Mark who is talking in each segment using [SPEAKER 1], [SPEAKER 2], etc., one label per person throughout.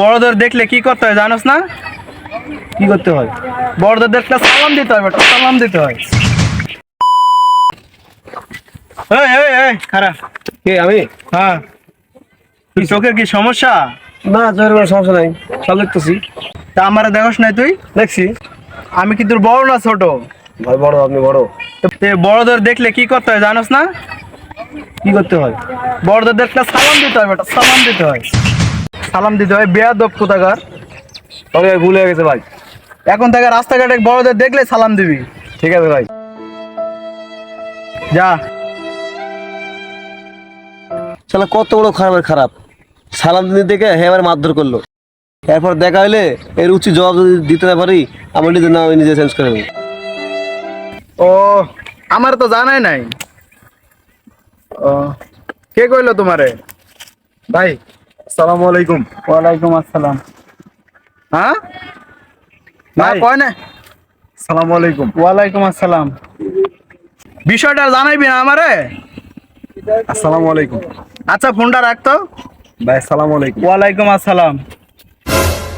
[SPEAKER 1] বড়দের দেখলে কি করতে হয় জানোস না?
[SPEAKER 2] কি করতে হয়?
[SPEAKER 1] বড়দের দেখলে সালাম দিতে হয় বেটা সালাম দিতে হয়। এই এই এই খারাপ।
[SPEAKER 2] কে আমি?
[SPEAKER 1] হ্যাঁ। তুই চোখের কি সমস্যা?
[SPEAKER 2] না জয়ের কোনো সমস্যা নাই। সব দেখতেছি।
[SPEAKER 1] তা আমার দেখোস নাই তুই?
[SPEAKER 2] দেখছি।
[SPEAKER 1] আমি কি তোর বড় না ছোট?
[SPEAKER 2] ভাই বড় আপনি বড়।
[SPEAKER 1] বড়দের দেখলে কি করতে হয় জানোস না?
[SPEAKER 2] কি করতে হয়?
[SPEAKER 1] বড়দের দেখলে সালাম দিতে হয় বেটা সালাম দিতে হয়। সালাম দিতে হয়। বেয়াদব কোথাকার?
[SPEAKER 2] তবে ভাই ভুল হয়ে গেছে ভাই।
[SPEAKER 1] এখন থেকে রাস্তাঘাটে বড়দের দেখলে সালাম দিবি।
[SPEAKER 2] ঠিক আছে ভাই।
[SPEAKER 1] যা।
[SPEAKER 2] শালা কত বড় খারাপের খারাপ। সালাম দিতে দেখে হ্যাঁ এবার মারধর করল। এরপর দেখা হলে এর উচিত জবাব যদি দিতে না পারি আমি নিজের নাম নিজে চেঞ্জ করে নেব।
[SPEAKER 1] ও আমার তো জানাই নাই। ও কে কইলো তোমারে?
[SPEAKER 2] ভাই সালাম আলাইকুম।
[SPEAKER 1] ওয়ালাইকুম আসসালাম। হ্যাঁ? না কয় না?
[SPEAKER 2] সালাম আলাইকুম।
[SPEAKER 1] ওয়ালাইকুম আসসালাম। বিষয়টা জানাইবি না আমারে?
[SPEAKER 2] আসসালামু আলাইকুম।
[SPEAKER 1] আচ্ছা ফোনটা রাখতো
[SPEAKER 2] ভাই সালাম আলাইকুম।
[SPEAKER 1] ওয়ালাইকুম আসসালাম।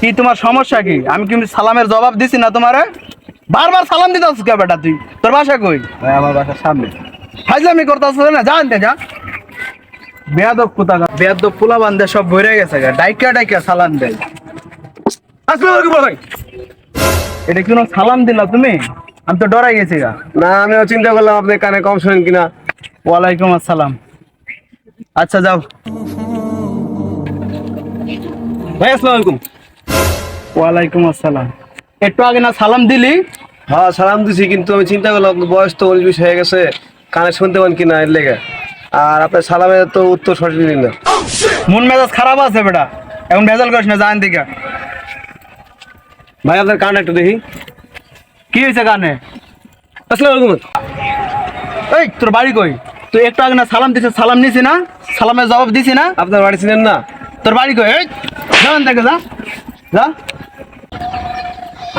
[SPEAKER 1] কি তোমার সমস্যা কি? আমি কিন্তু সালামের জবাব দিছি না তোমারে। বারবার সালাম দিতাস কে বেটা তুই? তোর বাসা কই?
[SPEAKER 2] ভাই আমার বাসার সামনে।
[SPEAKER 1] ফাইজলামি করতাস না? যা আনতে যা। বেয়াদব কোথাকা বেয়াদব পোলা বান্ধে সব ভরে গেছে গা। ডাইকা ডাইকা সালাম দেয়।
[SPEAKER 2] আসসালামু আলাইকুম ভাই।
[SPEAKER 1] এটা কোনো সালাম দিলা তুমি? আমি তো ডরাই গেছি গা।
[SPEAKER 2] না আমিও চিন্তা করলাম আপনি কানে কম শোনেন কিনা।
[SPEAKER 1] ওয়ালাইকুম আসসালাম। আচ্ছা যাও।
[SPEAKER 2] ভাই আসসালামু আলাইকুম।
[SPEAKER 1] ওয়ালাইকুম আসসালাম। একটু আগে না সালাম দিলি?
[SPEAKER 2] হ্যাঁ সালাম দিছি কিন্তু আমি চিন্তা করলাম বয়স তো উনিশ বিশ হয়ে গেছে। কানে শুনতে পান কিনা এর লেগে। আর আপনার সালামের তো উত্তর সঠিক দিন না
[SPEAKER 1] মন মেজাজ খারাপ আছে বেটা। এখন ভেজাল করিস না জান দিকে
[SPEAKER 2] ভাই আপনার কান একটু দেখি।
[SPEAKER 1] কি হয়েছে কানে?
[SPEAKER 2] আসসালামু আলাইকুম।
[SPEAKER 1] এই তোর বাড়ি কই? তুই একটু আগে না সালাম দিছিস সালাম নিছি না? সালামের জবাব দিছি না?
[SPEAKER 2] আপনার বাড়ি ছিলেন না?
[SPEAKER 1] তোর বাড়ি কই? এই যান থেকে যা। যা।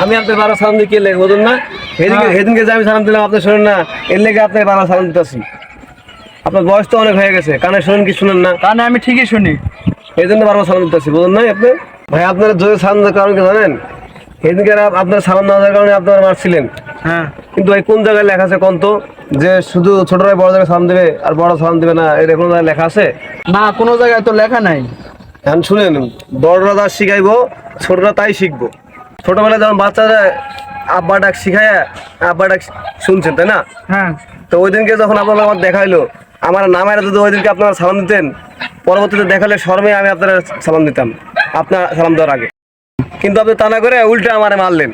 [SPEAKER 2] আমি আপনার বারো সালাম দিয়ে কে লেগে বুঝুন না? সেদিনকে
[SPEAKER 1] হ্যাঁ।
[SPEAKER 2] সেদিনকে যে আমি সালাম দিলাম আপনার শোনেন না। এর লেগে আপনার বারো সালাম দিতেছি। আপনার বয়স তো অনেক হয়ে গেছে। কানে শুনেন কি শুনেন না?
[SPEAKER 1] কানে আমি ঠিকই শুনি।
[SPEAKER 2] এই জন্য বারবার সালাম দিতেছি বুঝুন না আপনি? ভাই আপনার জোরে সালাম দেওয়ার কারণ কি জানেন? সেদিনকে আপ- আপনার সালাম দেওয়ার কারণে আপনার মারছিলেন।
[SPEAKER 1] হ্যাঁ।
[SPEAKER 2] কিন্তু ভাই কোন জায়গায় লেখা আছে কোন তো? যে শুধু ছোটরাই বড় জায়গায় সালাম দেবে আর বড় সালাম দেবে না এটা কোনো জায়গায় লেখা আছে?
[SPEAKER 1] না কোনো জায়গায় তো লেখা নাই।
[SPEAKER 2] এখন শুনেন বড়রা যা শিখাইবো ছোটরা তাই শিখব। ছোটবেলায় যখন বাচ্চারা আব্বা ডাক শিখায় আব্বা ডাক শুনছেন তাই না?
[SPEAKER 1] হ্যাঁ।
[SPEAKER 2] তো ওই দিনকে যখন আপনার আমার দেখাইলো আমার নামের যদি ওই দিনকে আপনারা সালাম দিতেন পরবর্তীতে দেখালে শর্মে আমি আপনারা সালাম দিতাম। আপনার সালাম দেওয়ার আগে। কিন্তু আপনি তা না করে উল্টে আমারে মারলেন।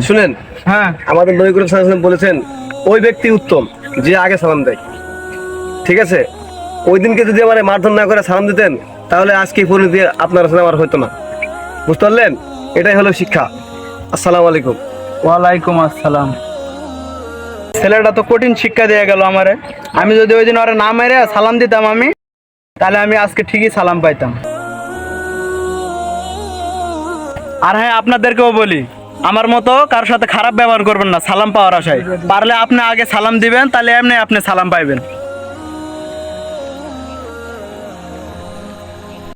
[SPEAKER 2] শুনেন?
[SPEAKER 1] হ্যাঁ।
[SPEAKER 2] আমাদের নবী করিম ওয়াসাল্লাম বলেছেন ওই ব্যক্তি উত্তম যে আগে সালাম দেয়। ঠিক আছে? ওই দিনকে যদি আমার মারধর না করে সালাম দিতেন তাহলে আজকে পরিণতি আপনার সাথে আমার হতো না। বুঝতে পারলেন? এটাই হলো শিক্ষা। আসসালামু আলাইকুম।
[SPEAKER 1] ওয়ালাইকুম আসসালাম। ছেলেটা তো কঠিন শিক্ষা দিয়ে গেল আমারে। আমি যদি ওই দিন ওরা না মেরে সালাম দিতাম আমি, তাহলে আমি আজকে ঠিকই সালাম পাইতাম। আর হ্যাঁ আপনাদেরকেও বলি, আমার মতো কারোর সাথে খারাপ ব্যবহার করবেন না, সালাম পাওয়ার আশায়। পারলে আপনি আগে সালাম দিবেন, তাহলে এমনি আপনি সালাম পাইবেন।